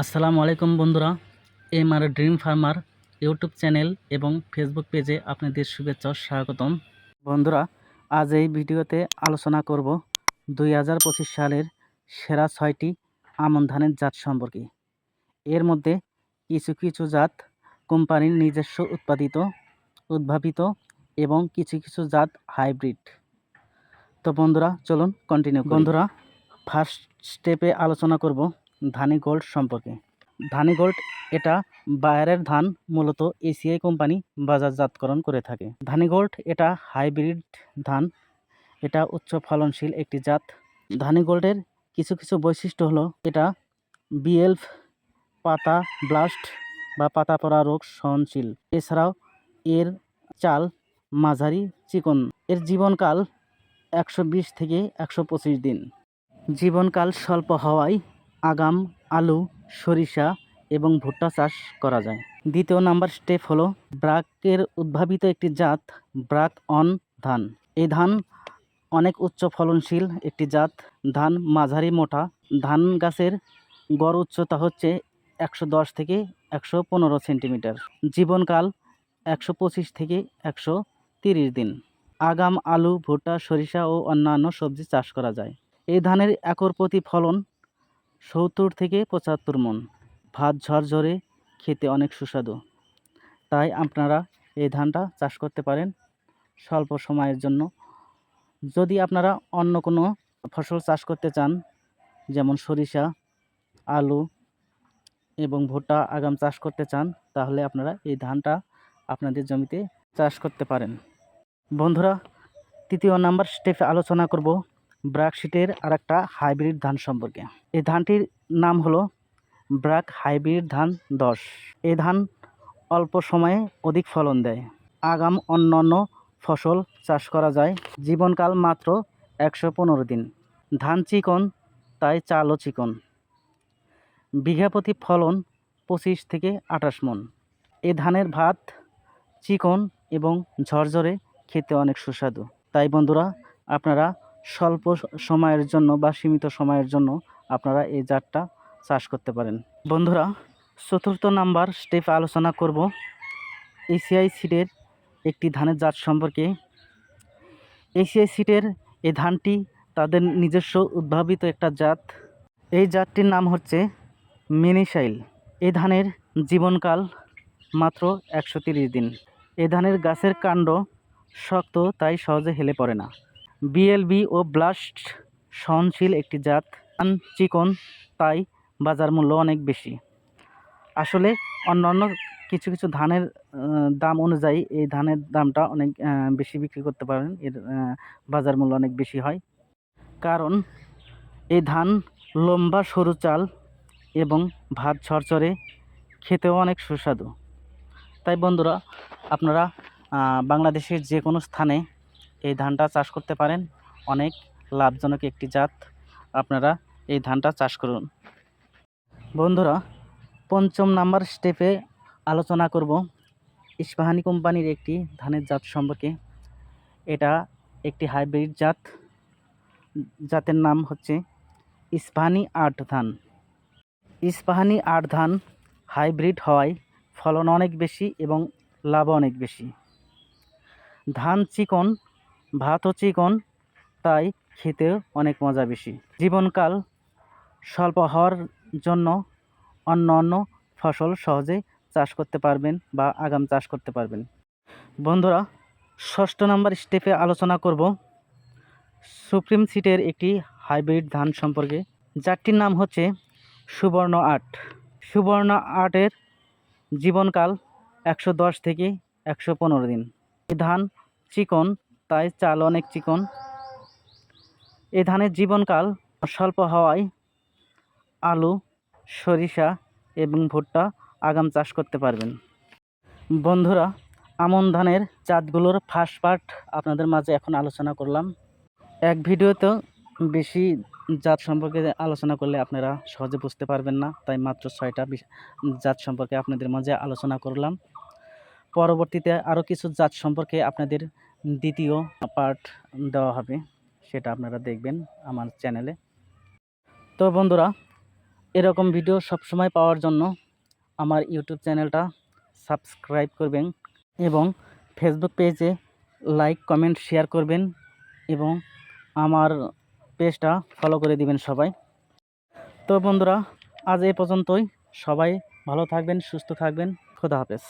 আসসালামু আলাইকুম বন্ধুরা, M R dream farmer YouTube channel এবং ফেসবুক পেজে আপনাদের শুভেচ্ছা স্বাগতম। বন্ধুরা, আজ এই ভিডিওতে আলোচনা করব দুই হাজার পঁচিশ সালের সেরা ছয়টি আমন ধানের জাত সম্পর্কে। এর মধ্যে কিছু কিছু জাত কোম্পানির নিজস্ব উৎপাদিত, উদ্ভাবিত এবং কিছু কিছু জাত হাইব্রিড। তো বন্ধুরা, চলুন কন্টিনিউ বন্ধুরা ফার্স্ট স্টেপে আলোচনা করব ধানি গোল্ড সম্পর্কে। ধানি গোল্ড এটা বায়ারের ধান, মূলত এসিআই কোম্পানি বাজারজাতকরণ করে থাকে। ধানি গোল্ড এটা হাইব্রিড ধান, এটা উচ্চ ফলনশীল একটি জাত। ধানি গোল্ডের কিছু কিছু বৈশিষ্ট্য হলো, এটা বিএলফ পাতা ব্লাস্ট বা পাতা পড়া রোগ সহনশীল। এছাড়াও এর চাল মাঝারি চিকন। এর জীবনকাল একশো বিশ থেকে একশো পঁচিশ দিন। জীবনকাল স্বল্প হওয়ায় আগাম, আলু, সরিষা এবং ভুট্টা চাষ করা যায়। দ্বিতীয় নাম্বার স্টেপ হলো ব্রাকের উদ্ভাবিত একটি জাত, ব্রাক অন ধান। এই ধান অনেক উচ্চ ফলনশীল একটি জাত। ধান মাঝারি মোটা। ধান গাছের গড় উচ্চতা হচ্ছে একশো দশ থেকে একশো পনেরো সেন্টিমিটার। জীবনকাল একশো পঁচিশ থেকে একশো তিরিশ দিন। আগাম, আলু, ভুট্টা, সরিষা ও অন্যান্য সবজি চাষ করা যায়। এই ধানের একর প্রতি ফলন সত্তর থেকে পঁচাত্তর মন। ভাত ঝরঝরে, খেতে অনেক সুস্বাদু। তাই আপনারা এই ধানটা চাষ করতে পারেন স্বল্প সময়ের জন্য। যদি আপনারা অন্য কোনো ফসল চাষ করতে চান, যেমন সরিষা, আলু এবং ভুট্টা আগাম চাষ করতে চান, তাহলে আপনারা এই ধানটা আপনাদের জমিতে চাষ করতে পারেন। বন্ধুরা, তৃতীয় নাম্বার স্টেপে আলোচনা করব। ব্রাকশিটের আর একটা হাইব্রিড ধান সম্পর্কে। এই ধানটির নাম হলো ব্রাক হাইব্রিড ধান দশ। এই ধান অল্প সময়ে অধিক ফলন দেয়। আগাম অন্যান্য ফসল চাষ করা যায়। জীবনকাল মাত্র একশো পনেরো দিন। ধান চিকন, তাই চালও চিকন। বিঘা প্রতি ফলন পঁচিশ থেকে আঠাশ মন। এ ধানের ভাত চিকন এবং ঝরঝরে খেতে অনেক সুস্বাদু। তাই বন্ধুরা, আপনারা স্বল্প সময়ের জন্য বা সীমিত সময়ের জন্য আপনারা এই জাতটা চাষ করতে পারেন। বন্ধুরা, চতুর্থ নাম্বার স্টেপে আলোচনা করব। এসিআই সিডের একটি ধানের জাত সম্পর্কে। এসিআই সিডের এই ধানটি তাদের নিজস্ব উদ্ভাবিত একটা জাত। এই জাতটির নাম হচ্ছে মিনিশাইল। এই ধানের জীবনকাল মাত্র একশো দিন। এ ধানের গাছের কাণ্ড শক্ত, তাই সহজে হেলে পড়ে না। বিএলবি ও ব্লাস্ট সহনশীল একটি জাত। ধান চিকন, তাই বাজার মূল্য অনেক বেশি। আসলে অন্যান্য কিছু কিছু ধানের দাম অনুযায়ী এই ধানের দামটা অনেক বেশি বিক্রি করতে পারেন। এর বাজার মূল্য অনেক বেশি হয়। কারণ এই ধান লম্বা, সরু চাল এবং ভাত ঝরঝরে, খেতেও অনেক সুস্বাদু। তাই বন্ধুরা, আপনারা বাংলাদেশের যে কোনো স্থানে এই ধানটা চাষ করতে পারেন। অনেক লাভজনক একটি জাত। আপনারা এই ধানটা চাষ করুন। বন্ধুরা, পঞ্চম নাম্বার স্টেপে আলোচনা করব ইস্পাহানি কোম্পানির একটি ধানের জাত সম্পর্কে। এটা একটি হাইব্রিড জাত। জাতের নাম হচ্ছে ইস্পাহানি আট ধান। ইস্পাহানি আট ধান হাইব্রিড হওয়ায় ফলন অনেক বেশি এবং লাভ অনেক বেশি। ধান চিকন ভাতও চিকন, তাই খেতে অনেক মজা বেশি। জীবনকাল স্বল্প হওয়ার জন্য অন্য অন্য ফসল সহজে চাষ করতে পারবেন বা আগাম চাষ করতে পারবেন। বন্ধুরা, ষষ্ঠ নম্বর স্টেপে আলোচনা করব সুপ্রিম সিটের একটি হাইব্রিড ধান সম্পর্কে। যারটির নাম হচ্ছে সুবর্ণ আট। সুবর্ণ আটের জীবনকাল একশো দশ থেকে একশো পনেরো দিন। ধান চিকন তাই চাল অনেক চিকন। এই ধানের জীবনকাল স্বল্প হওয়ায় আলু, সরিষা এবং ভুট্টা আগাম চাষ করতে পারবেন। বন্ধুরা, আমন ধানের জাতগুলোর ফার্স্ট পার্ট আপনাদের মাঝে এখন আলোচনা করলাম। এক ভিডিওতেও বেশি জাত সম্পর্কে আলোচনা করলে আপনারা সহজে বুঝতে পারবেন না, তাই মাত্র ছয়টা জাত সম্পর্কে আপনাদের মাঝে আলোচনা করলাম। পরবর্তীতে আরও কিছু জাত সম্পর্কে আপনাদের দ্বিতীয় পার্ট দেওয়া হবে, সেটা আপনারা দেখবেন আমার চ্যানেলে তো বন্ধুরা, এরকম ভিডিও সবসময় পাওয়ার জন্য আমার ইউটিউব চ্যানেলটা সাবস্ক্রাইব করবেন এবং ফেসবুক পেজে লাইক কমেন্ট শেয়ার করবেন এবং আমার পেজটা ফলো করে দিবেন সবাই। তো বন্ধুরা, আজ এ পর্যন্তই। সবাই ভালো থাকবেন, সুস্থ থাকবেন। খোদা হাফেজ।